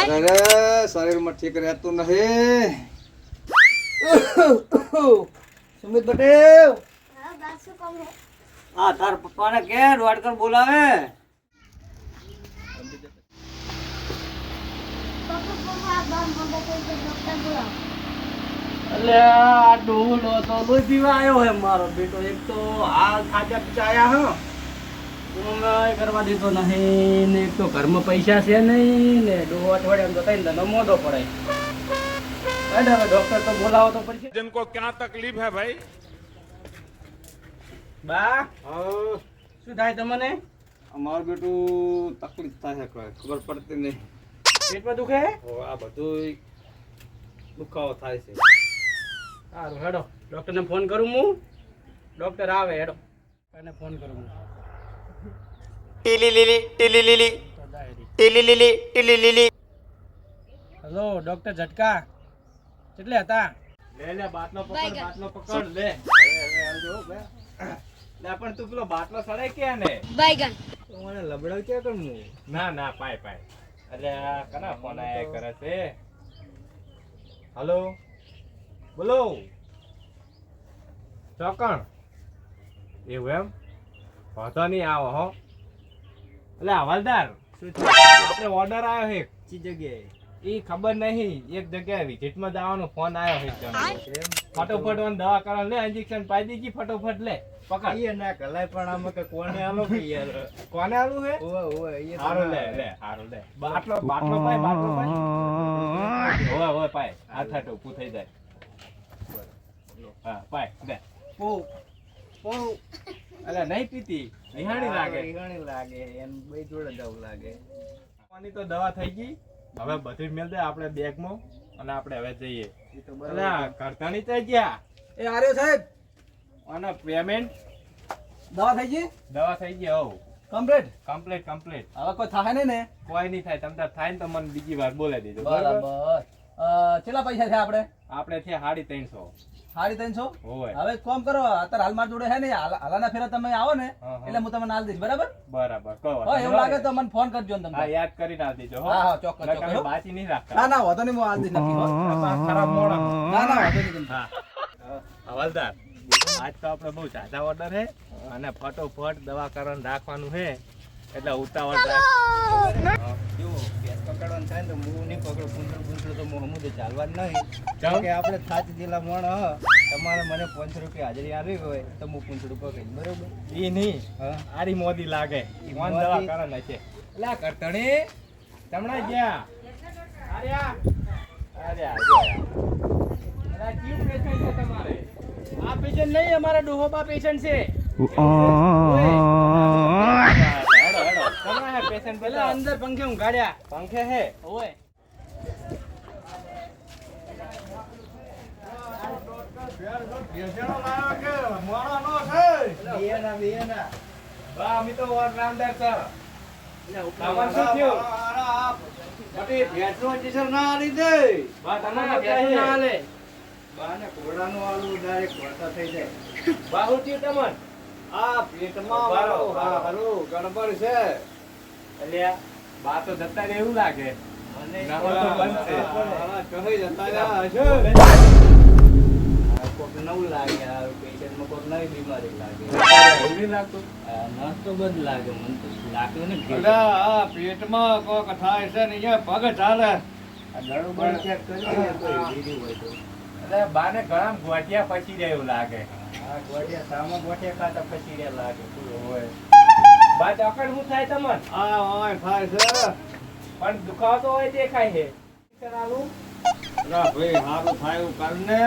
અરે શરીરમાં ઠીક રહેતું નહીં. સુમિત પટેલ. હા આ તાર પપ્પાને કે વાડકર બોલાવે? આ એટલે આ ડોલો તો લોહી પીવા આવ્યો હે મારો બેટો. એક તો હાલ થાજા પીચાયા હો. કરવા દીધો નહીં ને તો ઘરમાં પૈસા છે નહીં ને દો અઠવાડિયામાં તો થઈને ધનો મોઢો પડાય હવે ડોક્ટર તો બોલાવો તો પડશે જનકો ક્યાં તકલીફ હે ભાઈ? બા શું થાય તમને? અમારું બેટું તકલીફ થાય ખબર પડતી નહીં. પેટમાં દુખે? આ બધું દુખાવો થાય છે. સારું હેડો ડૉક્ટરને ફોન કરું હું. ડોક્ટર આવે હેડો. એને ફોન કરું હું. હેલો ડોક્ટર ઝટકા. કેટલે હતા? લે લે બાટલો પકડ બાટલો પકડ લે. લે પણ તું પેલો બાટલો સડે ક્યાં ને? બાયગન તો મને લબડાવ ક્યાં કરું હું ના ના પાય પાય. અરે આ કના ફોન આયા કરે છે? હલો? બોલો? ચોકણ? એવું એમ? વાંધો નહીં આવો હો. એટલે હવાલદાર આપણે ઓર્ડર આવ્યો છે ચી જગ્યાએ? એ ખબર નહીં એક જગ્યાએ વિઝિટમાં જવાનો ફોન આવ્યો છે. ફટોફટ ઓન દવા કરો લે ઇન્જેક્શન પાઈ દીધી ફટોફટ લે. પકડ. ઈ ના કલાય પણ આમાં કે કોને આલો કે યાર કોને આલું હે ઓવે ઓવે ઈ હારો લે. લે હારો લે. બાટલો બાટલો પાય બાટલો પાય. ઓય ઓય પાય. આ થાટો પૂ થઈ જાય. હા પાય દે પો પો. અલે નહીં પીતી. નિહાળી લાગે. રિહાણી લાગે. એમ બે જોડે દવ લાગે. પાણી તો દવા થઈ ગઈ. હવે બધી મેલ દે આપણે બેગમાં અને આપણે હવે જઈએ. અલે કરતાની થઈ ગયા? એ આર્યો સાહેબ. અને પેમેન્ટ દવા થઈ ગઈ? દવા થઈ ગઈ હવ. કમ્પ્લીટ કમ્પ્લીટ કમ્પ્લીટ હવે કોઈ થાય નહીં ને? કોઈ નહીં થાય. તમને થાય ને તો મને બીજી વાર બોલાવી દેજો. બરાબર? બરાબર. કેટલા પૈસા છે આપણે? આપણે છે સાડી ત્રણસો. સાડી ત્રણસો હોય. હવે કોમ કરો અત્યારે હાલ મારી જોડે હે ને હાલ- હાલાના ફેરા તમે આવો ને હા, હા. એટલે હું તમને હાલ દઈશ બરાબર? બરાબર કહો એવું લાગે તો મને ફોન કરજો ને હા તમે. યાદ કરીને આપી દેજો હો. હા, હા, ચોક્કસ, ચોક્કસ, હો. બાચી નહીં રાખતા. ના ના વાંધો નહીં હું હાલ દઈશ નક્કી ખરાબ મોડા ના ના વાંધો નહીં તમે. હવાલદાર આજ તો આપણે બહુ જાજા ઓર્ડર હે અને ફટોફટ દવા કરવાનું રાખવાનું છે. એટલે ઉતાવળ રાખ. પકડવાનું થાય ને તો હું નહીં પકડો પૂંછડું પૂંછડું તો હું હમુદે ચાલવાનું નહીં. ચાલ. કે આપણે થાચ જિલ્લા મણ હ તમારે મને પાંચસો રૂપિયા હાજરી આવી હોય તો હું પૂંછડું પકડીશ બરોબર? એ નહીં. આરી મોદી લાગે. મોન દવા કરવાના છે એટલે આ કરતણી તમણા ગયા. અરે આ. અરે જો. અરે કયું છે તમારે? આ પેશન્ટ નહીં અમારા ડોહોબા પેશન્ટ છે. હેડો હે પેશન્ટ પેલા અંદર પંખે પંખે હે? ઓય તમારે જાય. બા હું તમને? આ પેટમાં મારો. હારું ગડબડ છે. અલ્યા બા તો જતા રહે એવું લાગે. મને ના હોય તો બંધ છે. હા, કહી જતા રહ્યા હશે. આ કોક નવું લાગે પેશન્ટમાં નવી બીમારી લાગે. લાગતું આ તો બંધ લાગે મને તો ને પેટમાં કોઈક થાય છે ને અહીંયા પગ ચાલે. આ ગળું બળું ચેક કરી કોઈ લીધી હોય તો. એટલે બાને ઘણા ગોટિયા પછી રહ્યા એવું લાગે. આ ગોઠિયા સામા ગોઠિયા ખાતા પછી રહ્યા લાગે પૂરું હોય. બા ચોકડ શું થાય તમને? આ ઓય થાય છે. પણ દુખાવો તો હોય દેખાય છે. કરાવું રા ભાઈ હારું થાય એવું કરને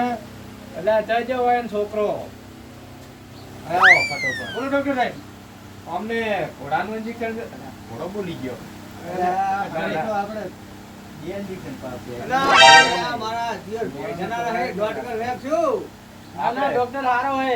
એટલે જજો હોય ને છોકરો. આવો ફટોફટ. બોલો ડોક્ટર સાહેબ. અમને ઘોડાનું ઇન્જેક્શન ઘોડો બોલી ગયો. આપણે પાસે આ મારા હે, ડોક્ટર છું. ડોક્ટર હારો હે.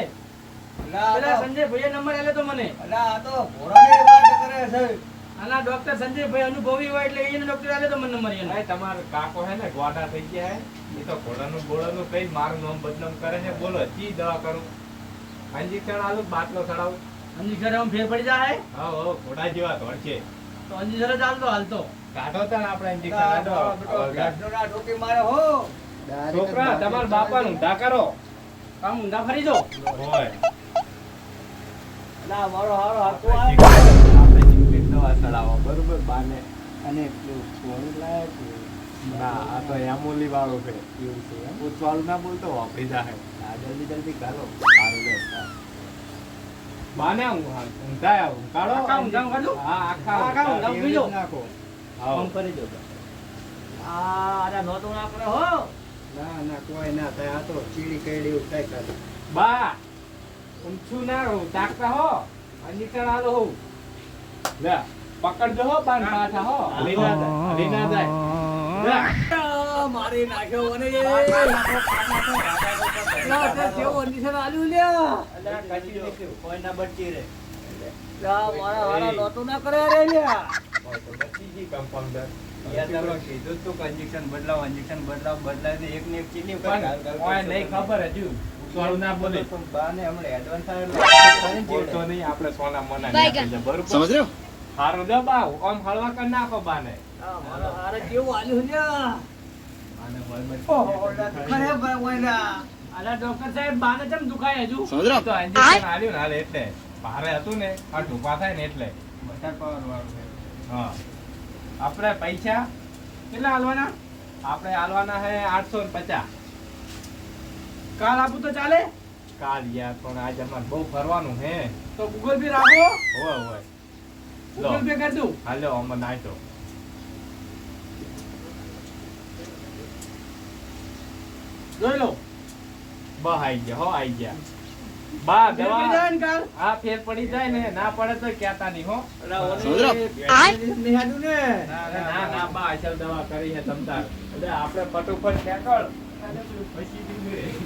તો- સંજય ભાઈએ નંબર આલ્યો તો મને. અલા, આ તો ઘોડાની વાત કરે છે. આના ડોક્ટર સંજયભાઈ અનુભવી હોય એટલે એને ડોક્ટર આલ્યો તો મને નંબર એનો. ભાઈ તમારો કાકો હે ને ગોડા થઈ ગયા હે. એ તો ઘોડાનું ગોળાનું કઈ મારું નામ બદનામ કરે છે? બોલો જી દવા કરું? ઇન્જેક્શન આલું બાટલો ચડાવું? અંજીસર આમ ફેર પડી જાય? હા હો ઘોડા જેવા ધોળ છે. તો અંજીસર જ હાલતો. હાલતો કાઢો તાણ આપણે injection કાઢો. મારો બેટો હવે ભેંસનો ના ઠોકી મારે હો. છોકરા તમારા બાપાનું ઊંધા કરો. કામ ઊંધા ફરી જો હોય. ના મારો હારો હાથો આપણે આવે. દવા ચડાવો બરોબર બાને. અને પેલું છોડું લાયક ના આ તો એમોલી વાળું છે. એવું છે એમ? ઉતવાળું ના બોલતો વાપરી જાહે. આ જલ્દી જલ્દી કાઢો. સારું લે બાને ઊં- ઊંધા ઊંઘાડો આખા ઊંધા ઊંઘાડો? હા આખા આખા ઊંધા ઊંઘી નાખો. કામ કરી જો આ અરે નહોતું ના કરે હો. ના ના કોઈ ના થાય. આ તો ચીડી કઈડી એવું થાય બા ઊંચું ના રહો તાકતા હો અનિકણ આલો હો લે પકડજો હો બાન પાછા હો. હલી ના જાય હલી ના જાય. મારી નાખ્યો અને એ કેવો નિશાન આલ્યું લ્યા અલ્યા કાચી નીકળ્યું. કોઈ ના બચી રે મારા હારા નહોતું ના કરે રે લ્યા બચી ગઈ compounder. કીધું તું કે બદલાવ બદલાવો બદલાવ બદલાવો એક ને એક. નહીં ખબર હજુ. ઉતવાળું ના બોલે. બાને હમણાં advance થાય બોલતો નહીં આપણે સોના મોના નહીં બરોબર? સમજ રહ્યો? હારું દે બા આમ હળવા કરી નાખો બાને. આ મારા કેવું આલ્યું લ્યા. આને બળબડ ઓહો ખરે ભાઈ અલા ડોક્ટર સાહેબ બાને કેમ દુખાય હજુ? સમજ રહ્યો? તો injection આલ્યું ને એટલે. ભારે હતું ને આ ઢોપા થાય ને એટલે. power વાળું હા. આપણે પૈસા કેટલા હાલવાના? આપણે હાલવાના હે આઠસો ને પચાસ. કાલ આપું તો ચાલે? કાલ યાર પણ આજે અમારે બહુ ફરવાનું હે. તો ગૂગલ પે રાખો. હોય હોય. ગૂગલ પે કરી દઉં. હાલો અમે નાચો જોઈ લો. બા આઈ ગયા હો આઈ ગયા. બા ફેર પડી દવા. જાય ને આ ફેર પડી જાય ને. ના પડે તો કહેતા નહીં હો. ને. ના ના બા અસલ દવા કરી છે તમતાર. એટલે આપણે ફટોફટ નીકળ પછી.